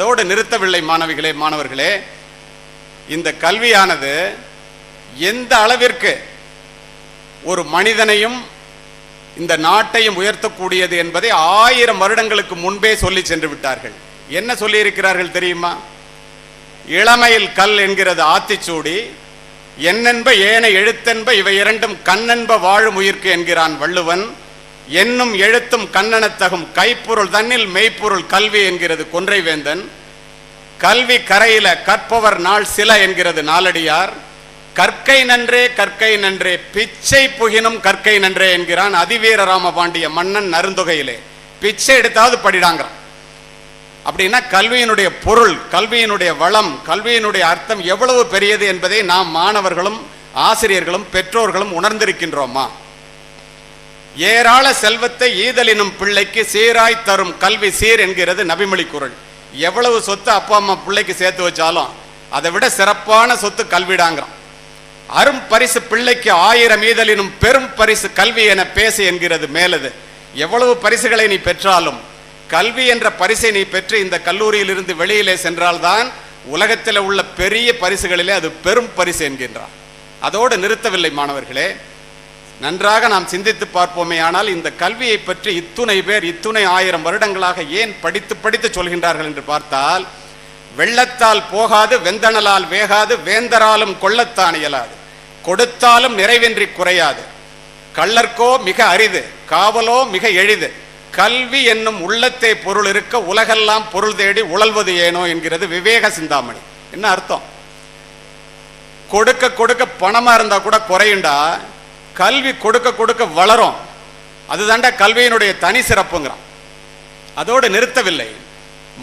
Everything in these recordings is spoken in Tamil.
அதோடு நிறுத்தவில்லை மாணவிகளே மாணவர்களே. இந்த கல்வியானது எந்த அளவிற்கு ஒரு மனிதனையும் இந்த நாட்டையும் உயர்த்தக்கூடியது என்பதை ஆயிரம் வருடங்களுக்கு முன்பே சொல்லி சென்று விட்டார்கள். என்ன சொல்லியிருக்கிறார்கள் தெரியுமா? இளமையில் கல் என்கிறது ஆத்திச்சூடி என்னென்ப ஏன எழுத்தென்ப இவை இரண்டும் கண்ணென்ப வாழும் உயிர்க்கு என்கிறான் வள்ளுவன். என்னும் எழுத்தும் கண்ணனத்தகும் கைப்பொருள் தன்னில் மெய்ப்பொருள் கல்வி என்கிறது கொன்றைவேந்தன். கல்வி கரையில கற்பவர் நாள் சில என்கிறது நாலடியார். கற்கை நன்றே கற்கை நன்றே பிச்சை புகினும் கற்கை நன்றே என்கிறான் அதிவீர ராமபாண்டிய மன்னன் நருந்தொகையிலே பிச்சை எடுத்தாவது படிடாங்கிறான். அப்படின்னா கல்வியினுடைய பொருள் கல்வியினுடைய வளம் கல்வியினுடைய அர்த்தம் எவ்வளவு பெரியது என்பதை நாம் மாணவர்களும் ஆசிரியர்களும் பெற்றோர்களும் உணர்ந்திருக்கின்றோமா? ஏராள செல்வத்தை ஈதலினும் பிள்ளைக்கு சீராய் தரும் கல்வி சீர் என்கிறது நபிமொழி குரல். எவ்வளவு சொத்து அப்பா அம்மா பிள்ளைக்கு சேர்த்து வச்சாலும் அதை விட சிறப்பான சொத்து கல்விடாங்கிறான். அரும் பரிசு பிள்ளைக்கு ஆயிரம் ஈதலினும் பெரும் பரிசு கல்வி என பேசு என்கிறது மேலது. எவ்வளவு பரிசுகளை நீ பெற்றாலும் கல்வி என்ற பரிசை நீ பெற்று இந்த கல்லூரியிலிருந்து வெளியிலே சென்றால்தான் உலகத்தில் உள்ள பெரிய பரிசுகளிலே அது பெரும் பரிசு என்கின்றான். அதோடு நிறுத்தவில்லை மாணவர்களே நன்றாக நாம் சிந்தித்து பார்ப்போமே ஆனால் இந்த கல்வியை பற்றி இத்துணை பேர் இத்துணை ஆயிரம் வருடங்களாக ஏன் படித்து படித்து சொல்கின்றார்கள் என்று பார்த்தால் வெள்ளத்தால் போகாது வெந்தணலால் வேகாது வேந்தராலும் கொள்ளத்தான் இயலாது. கொடுத்தாலும் நிறைவின்றி குறையாது. கள்ளர்க்கோ மிக அரிது காவலோ மிக எளிது. கல்வி என்னும் உள்ளத்தை பொருள் இருக்க உலகெல்லாம் பொருள் தேடி உழல்வது ஏனோ என்கிறது விவேக சிந்தாமணி. என்ன அர்த்தம்? கொடுக்க கொடுக்க பணமா இருந்தா கூட குறையுண்டா? கல்வி கொடுக்க கொடுக்க வளரும். அதுதாண்ட கல்வியினுடைய தனி சிறப்புங்கிறான். அதோடு நிறுத்தவில்லை.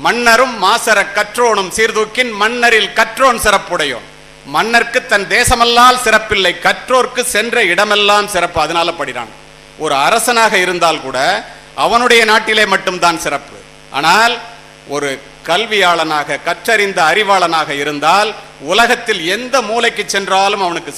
மன்னரும் மாசர கற்றோனும் சீர்தூக்கின் மன்னரில் கற்றோன் சிறப்புடையோன். மன்னர்க்கு தன் தேசமல்லால் சிறப்பில்லை கற்றோர்க்கு சென்ற இடமெல்லாம் சிறப்பு. அதனால படிறான். ஒரு அரசனாக இருந்தால் கூட அவனுடைய நாட்டிலே மட்டும்தான் சிறப்பு. ஆனால் ஒரு கல்வியாளனாக கற்றறிந்த அறிவாளனாக இருந்தால் உலகத்தில் எந்த மூலைக்கு சென்றாலும் அவனுக்கு